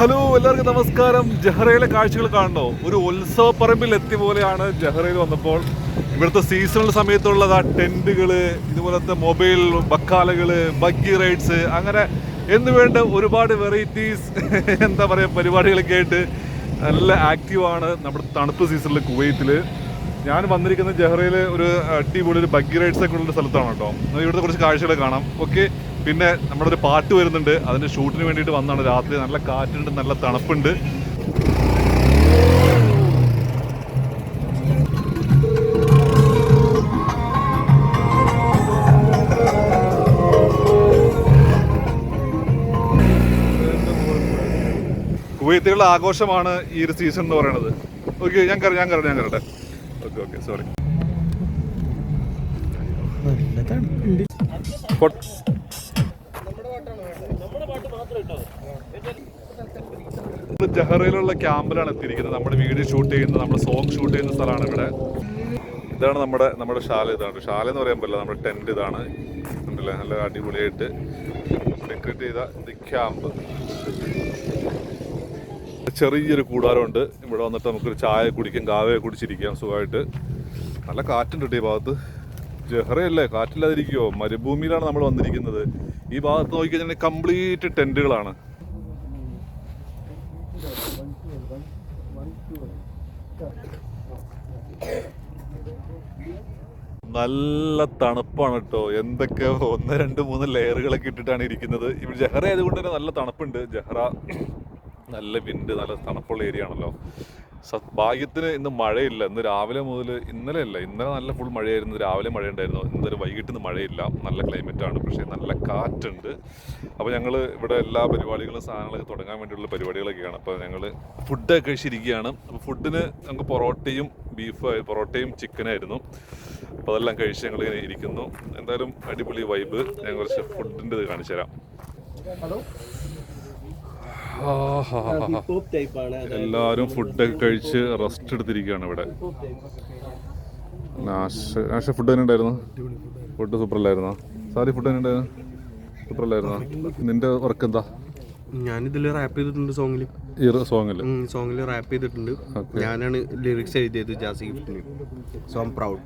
Hello എല്ലാവർക്കും നമസ്കാരം. ജഹറയിലെ കാഴ്ചകൾ കാണണോ? ഒരു ഉത്സവ പറമ്പിൽ എത്തിയ പോലെയാണ് ജഹറയിൽ വന്നപ്പോൾ. ഇവിടുത്തെ സീസണൽ സമയത്തുള്ളത് ആ ടെന്റുകൾ ഇതുപോലത്തെ മൊബൈൽ ബക്കാലകൾ ബഗ്ഗി റൈഡ്സ് അങ്ങനെ എന്ന് വേണ്ട ഒരുപാട് വെറൈറ്റീസ് എന്താ പറയുക പരിപാടികളൊക്കെ ആയിട്ട് നല്ല ആക്റ്റീവാണ് നമ്മുടെ തണുപ്പ് സീസണിൽ കുവൈത്തിൽ ഞാൻ വന്നിരിക്കുന്ന ജഹറയിൽ ഒരു അടിപൊളി ഒരു ബഗ്ഗി റൈഡ്സ് ഒക്കെ ഉള്ള സ്ഥലത്താണ് കേട്ടോ. ഇവിടുത്തെ കുറച്ച് കാഴ്ചകൾ കാണാം. ഓക്കെ പിന്നെ നമ്മുടെ ഒരു പാട്ട് വരുന്നുണ്ട്. അതിന്റെ ഷൂട്ടിന് വേണ്ടിയിട്ട് വന്നാണ്. രാത്രി നല്ല കാറ്റുണ്ട് നല്ല തണുപ്പുണ്ട്. കുവൈത്തിലുള്ള ആഘോഷമാണ് ഈ ഒരു സീസൺ എന്ന് പറയുന്നത്. ഓക്കെ ഞാൻ കറി ഞാൻ കറി ഞാൻ കറട്ടെ ഓക്കെ ഓക്കെ സോറി ജഹറയിലുള്ള ക്യാമ്പിലാണ് എത്തിയിരിക്കുന്നത്. നമ്മുടെ വീഡിയോ ഷൂട്ട് ചെയ്യുന്ന നമ്മുടെ സോങ് ഷൂട്ട് ചെയ്യുന്ന സ്ഥലമാണ് ഇവിടെ. ഇതാണ് നമ്മുടെ നമ്മുടെ ശാല ഇതാണ്. ശാല എന്ന് പറയാൻ പറ്റില്ല നമ്മുടെ ടെന്റ് ഇതാണ്. ഉണ്ടല്ലേ? നല്ല അടിപൊളിയായിട്ട് ഡെക്കറേറ്റ് ചെയ്ത ദി ക്യാമ്പ് ചെറിയൊരു കൂടാരമുണ്ട്. ഇവിടെ വന്നിട്ട് നമുക്കൊരു ചായ കുടിക്കാം കാവയെ കുടിച്ചിരിക്കാം സുഖമായിട്ട്. നല്ല കാറ്റുണ്ട് ഈ ഭാഗത്ത്. ജഹറയല്ലേ കാറ്റില്ലാതിരിക്കുമോ മരുഭൂമിയിലാണ് നമ്മൾ വന്നിരിക്കുന്നത്. ഈ ഭാഗത്ത് നോക്കിക്കഴിഞ്ഞാൽ കംപ്ലീറ്റ് ടെന്റുകളാണ് നല്ല തണുപ്പാണ് കേട്ടോ എന്തൊക്കെ ഒന്ന് രണ്ട് മൂന്ന് ലെയറുകളൊക്കെ ഇട്ടിട്ടാണ് ഇരിക്കുന്നത്. ഇവിടെ ജഹറ ആയതുകൊണ്ട് തന്നെ നല്ല തണുപ്പുണ്ട്. ജഹറ നല്ല വിൻഡ് നല്ല തണുപ്പുള്ള ഏരിയ ആണല്ലോ. ഭാഗ്യത്തിന് ഇന്ന് മഴയില്ല. ഇന്ന് രാവിലെ മുതൽ ഇന്നലെ അല്ല ഇന്നലെ നല്ല ഫുൾ മഴയായിരുന്നു. രാവിലെ മഴ ഉണ്ടായിരുന്നു ഇന്നലെ വൈകിട്ട് ഇന്ന് മഴയില്ല. നല്ല ക്ലൈമറ്റ് ആണ്. പക്ഷേ നല്ല കാറ്റുണ്ട്. അപ്പോൾ ഞങ്ങൾ ഇവിടെ എല്ലാ പരിപാടികളും സാധനങ്ങളൊക്കെ തുടങ്ങാൻ വേണ്ടിയുള്ള പരിപാടികളൊക്കെയാണ്. അപ്പോൾ ഞങ്ങൾ ഫുഡൊക്കെ കഴിച്ചിരിക്കുകയാണ്. അപ്പോൾ ഫുഡിന് ഞങ്ങൾക്ക് പൊറോട്ടയും ബീഫ് പൊറോട്ടയും ചിക്കനായിരുന്നു അപ്പോൾ അതെല്ലാം കഴിച്ച് ഞങ്ങൾ ഇങ്ങനെ ഇരിക്കുന്നു. എന്തായാലും അടിപൊളി വൈബ് ഞാൻ കുറച്ച് ഫുഡിന്റെ ഇത് കാണിച്ചു തരാം ആഹാഹാഹാ. എല്ലാവരും ഫുഡൊക്കെ കഴിച്ച് റെസ്റ്റ് എടുത്തിരിക്കുകയാണ് ഇവിടെ. നാശ ഫുഡ് തന്നെ ഉണ്ടായിരുന്നു? ഫുഡ് സൂപ്പർ അല്ലായിരുന്നോ സാറി ഫുഡ് തന്നെ ഉണ്ടായിരുന്നു? സൂപ്പർ അല്ലായിരുന്നോ നിന്റെ വർക്ക് എന്താ? ഞാൻ ഇതിൽ റാപ്പ് ചെയ്തിട്ടുണ്ട് സോങ്ങിൽ ഈ സോങ്ങിൽ സോങ്ങിൽ റാപ്പ് ചെയ്തിട്ടുണ്ട്. ഞാനാണ് ലിറിക്സ് എഴുതിയത് ജാസി ഗിഫ്റ്റിന്. സോ ഐം പ്രൗഡ്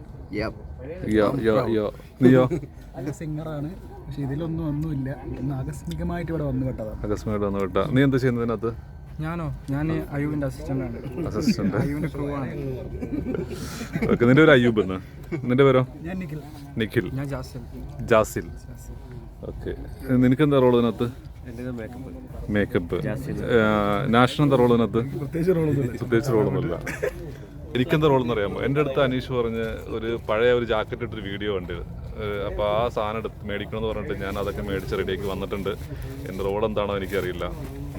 സിംഗറാണ് പക്ഷെ ഇതിലൊന്നും ഒന്നുമില്ല. ഒന്ന് ആകസ്മികമായിട്ട് ഇവിടെ വന്നു പെട്ടതാണ് അകസ്മായിട്ട് വന്നു കേട്ടാ. നീ എന്താ ചെയ്യുന്നതിനകത്ത് ഞാനോ? ഞാൻ അയ്യൂബിന്റെ അസിസ്റ്റന്റ് ആണ്. അസിസ്റ്റന്റ് അയ്യൂബിന്റെ ക്രൂ ആണ്. ഓക്കെ നിന്റെ പേര് അയ്യൂബ് എന്ന്? നിന്റെ പേരോ? ഞാൻ നിഖിൽ. നിഖിൽ. ഞാൻ ജാസിൽ. ജാസിൽ. ഓക്കെ നിനക്ക് എന്താ റോൾ ഇതിനകത്ത്? മേക്കപ്പ് നാഷണൽ എന്താ റോൾ ഇതിനകത്ത്? പ്രത്യേകിച്ച് റോളൊന്നുമില്ല പ്രത്യേകിച്ച് റോൾ എനിക്കെന്താ റോളെന്ന് അറിയാമോ എന്റെ അടുത്ത് അനീഷ് പറഞ്ഞ് ഒരു പഴയ ഒരു ജാക്കറ്റ് ഇട്ടൊരു വീഡിയോ ഉണ്ട് അപ്പോൾ ആ സാധനം എടുത്ത് മേടിക്കണമെന്ന് പറഞ്ഞിട്ട് ഞാൻ അതൊക്കെ മേടിച്ച് റെഡിയാക്കി വന്നിട്ടുണ്ട്. എന്റെ റോൾ എന്താണോ എനിക്കറിയില്ല.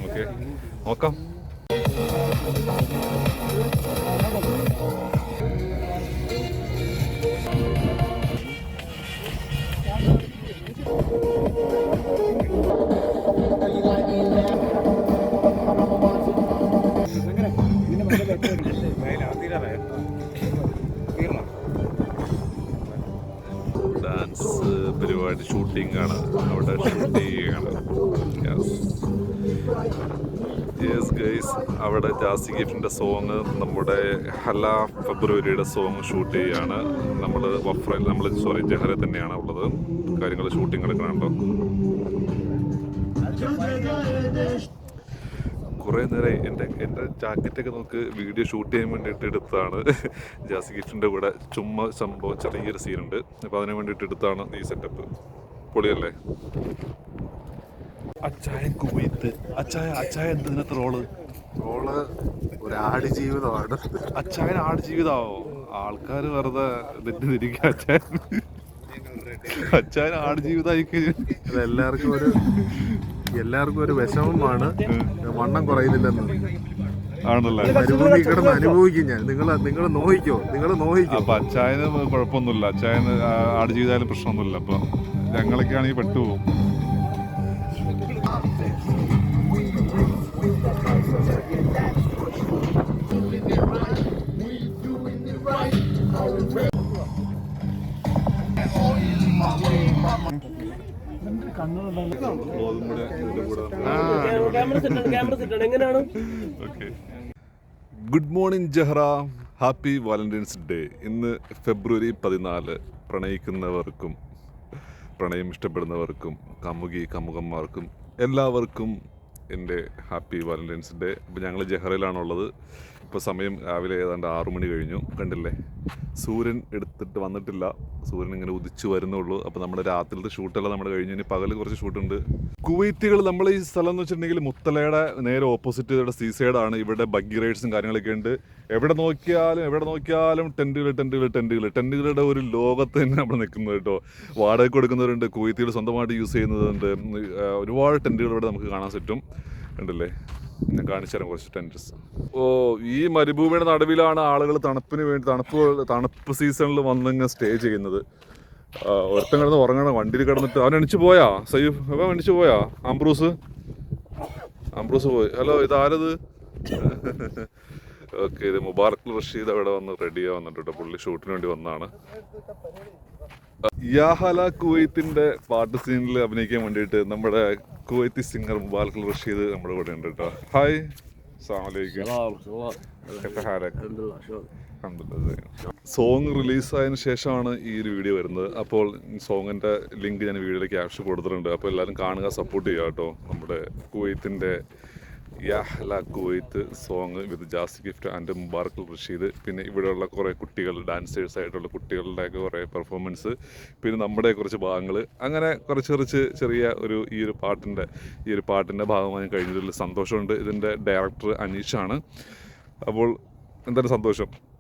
ഓക്കെ നോക്കാം. ഡാൻസ് പരിപാടി ഷൂട്ടിംഗ് ആണ്. അവിടെ ഷൂട്ട് ചെയ്യുകയാണ് യെസ് ഗൈസ് അവിടെ ജാസി ഗിഫ്റ്റിന്റെ സോങ് നമ്മുടെ ഹല ഫെബ്രുവരിയുടെ സോങ് ഷൂട്ട് ചെയ്യുകയാണ് നമ്മൾ വഫ്രയിൽ നമ്മൾ സോറി ജഹറെ തന്നെയാണ് ഉള്ളത്. കാര്യങ്ങൾ ഷൂട്ടിംഗ് എടുക്കണുണ്ടോ കുറേ നേരം എന്റെ എന്റെ ജാക്കറ്റൊക്കെ നമുക്ക് വീഡിയോ ഷൂട്ട് ചെയ്യാൻ വേണ്ടിയിട്ട് എടുത്തതാണ്. ജാസി ഗിഫ്റ്റിന്റെ കൂടെ ചുമ്മാ സംഭവം ചെറിയൊരു സീനുണ്ട്. അപ്പോൾ അതിന് വേണ്ടിയിട്ട് എടുത്താണ് ഈ സെറ്റപ്പ് പൊളിയല്ലേ? അച്ചായ കുവൈത്ത്. അച്ചായ അച്ചായ എന്തിനകത്ത് റോൾ റോൾ ഒരു ആട് ജീവിതമാണ്. അച്ചായൻ ആട് ജീവിതാവോ ആൾക്കാർ വെറുതെ തെറ്റിദ്ധരിക്കുക അച്ചായൻ. അച്ചായൻ ആട് ജീവിതമായി കഴിഞ്ഞാൽ എല്ലാവർക്കും ഒരു എല്ലാവർക്കും ഒരു വിഷമമാണ്. വണ്ണം കുറയുന്നില്ലെന്ന്. ആണല്ലേ? മരുഭൂമി കിടന്ന് അനുഭവിക്കും ഞാൻ. നിങ്ങൾ നിങ്ങൾ നിങ്ങൾ നോഹിക്കോ അപ്പൊ അച്ചായന് കുഴപ്പമൊന്നുമില്ല. അച്ചായന് ആട് ചെയ്താലും പ്രശ്നമൊന്നുമില്ല. അപ്പൊ ഞങ്ങളൊക്കെ ആണെങ്കിൽ പെട്ടുപോകും good morning Jahra happy Valentine's day ഇന്ന് ഫെബ്രുവരി പതിനാല്. പ്രണയിക്കുന്നവർക്കും പ്രണയം ഇഷ്ടപ്പെടുന്നവർക്കും കമുകി കമുകന്മാർക്കും എല്ലാവർക്കും എന്റെ ഹാപ്പി വാലന്റൈൻസ് ഡേ അപ്പോൾ ഞങ്ങൾ ജഹ്റയിലാണുള്ളത്. ഇപ്പോൾ സമയം രാവിലെ ഏതാണ്ട് ആറു മണി കഴിഞ്ഞു. കണ്ടില്ലേ? സൂര്യൻ എടുത്തിട്ട് വന്നിട്ടില്ല. സൂര്യൻ ഇങ്ങനെ ഉദിച്ചു വരുന്നുള്ളൂ അപ്പോൾ നമ്മുടെ രാത്രിയിലത്തെ ഷൂട്ടെല്ലാം നമ്മൾ കഴിഞ്ഞു. ഇനി പകൽ കുറച്ച് ഷൂട്ടുണ്ട്. കുവൈത്തികൾ നമ്മൾ ഈ സ്ഥലം എന്ന് വെച്ചിട്ടുണ്ടെങ്കിൽ മുത്തലയുടെ നേരെ ഓപ്പോസിറ്റ് ഇവിടെ സീ സൈഡാണ് ഇവിടെ ബഗ്ഗി റൈഡ്സും കാര്യങ്ങളൊക്കെ ഉണ്ട്. എവിടെ നോക്കിയാലും എവിടെ നോക്കിയാലും ടെന്റുകൾ ടെന്റുകൾ ടെന്റുകൾ ടെന്റുകളുടെ ഒരു ലോകത്ത് തന്നെ നമ്മൾ നിൽക്കുന്നത് കേട്ടോ. വാടക കൊടുക്കുന്നവരുണ്ട് കുവൈത്തികൾ സ്വന്തമായിട്ട് യൂസ് ചെയ്യുന്നതുണ്ട് ഒരുപാട് ടെന്റുകൾ ഇവിടെ നമുക്ക് കാണാൻ പറ്റും. കണ്ടില്ലേ? ഞാൻ കാണിച്ചു തരാം കുറച്ച് ടെൻഡ്രസ്. ഓ ഈ മരുഭൂമിയുടെ നടുവിലാണ് ആളുകൾ തണുപ്പിന് വേണ്ടി തണുപ്പ് തണുപ്പ് സീസണിൽ വന്നിങ്ങനെ സ്റ്റേ ചെയ്യുന്നത്. ഒരുത്തം കിടന്ന് ഉറങ്ങണം വണ്ടിയിൽ കിടന്നിട്ട്. അവൻ എണിച്ചു പോയാ? സൈഫ് അവൻ എണിച്ചു പോയാ? അംബ്രൂസ്? അംബ്രൂസ് പോയി. ഹലോ ഇതാരത്? ഓക്കെ ഇത് മുബാറക് റഷീദ് അവിടെ വന്ന് റെഡിയാ വന്നിട്ടുണ്ട് പുള്ളി ഷൂട്ടിന് വേണ്ടി വന്നതാണ് യാഹല കുവൈത്തിന്റെ പാട്ട് സീനിൽ അഭിനയിക്കാൻ വേണ്ടിയിട്ട് നമ്മുടെ കുവൈത്തി സിംഗർ മുബാറക് റഷീദ് നമ്മുടെ കൂടെ ഉണ്ട് കേട്ടോ ഹായ് സോങ് റിലീസായതിനു ശേഷമാണ് ഈ ഒരു വീഡിയോ വരുന്നത്. അപ്പോൾ സോങ്ങിന്റെ ലിങ്ക് ഞാൻ വീഡിയോയിലേക്ക് ക്യാപ്ഷൻ കൊടുത്തിട്ടുണ്ട്. അപ്പോൾ എല്ലാവരും കാണുക സപ്പോർട്ട് ചെയ്യുക കേട്ടോ നമ്മുടെ കുവൈത്തിന്റെ Yahla Kuwait song with Jassie Gift and Mubarak Rashid. പിന്നെ ഇവിടെയുള്ള കുറേ കുട്ടികൾ ഡാൻസേഴ്സ് ആയിട്ടുള്ള കുട്ടികളുടെയൊക്കെ കുറേ പെർഫോമൻസ് പിന്നെ നമ്മുടെ കുറച്ച് ഭാഗങ്ങൾ. അങ്ങനെ കുറച്ച് കുറച്ച് ചെറിയ ഒരു ഈ ഒരു പാട്ടിന്റെ ഈ ഒരു പാട്ടിന്റെ ഭാഗമായി കഴിഞ്ഞതിൽ സന്തോഷമുണ്ട്. ഇതിന്റെ ഡയറക്ടർ അനീഷാണ്. അപ്പോൾ എന്തായാലും സന്തോഷം?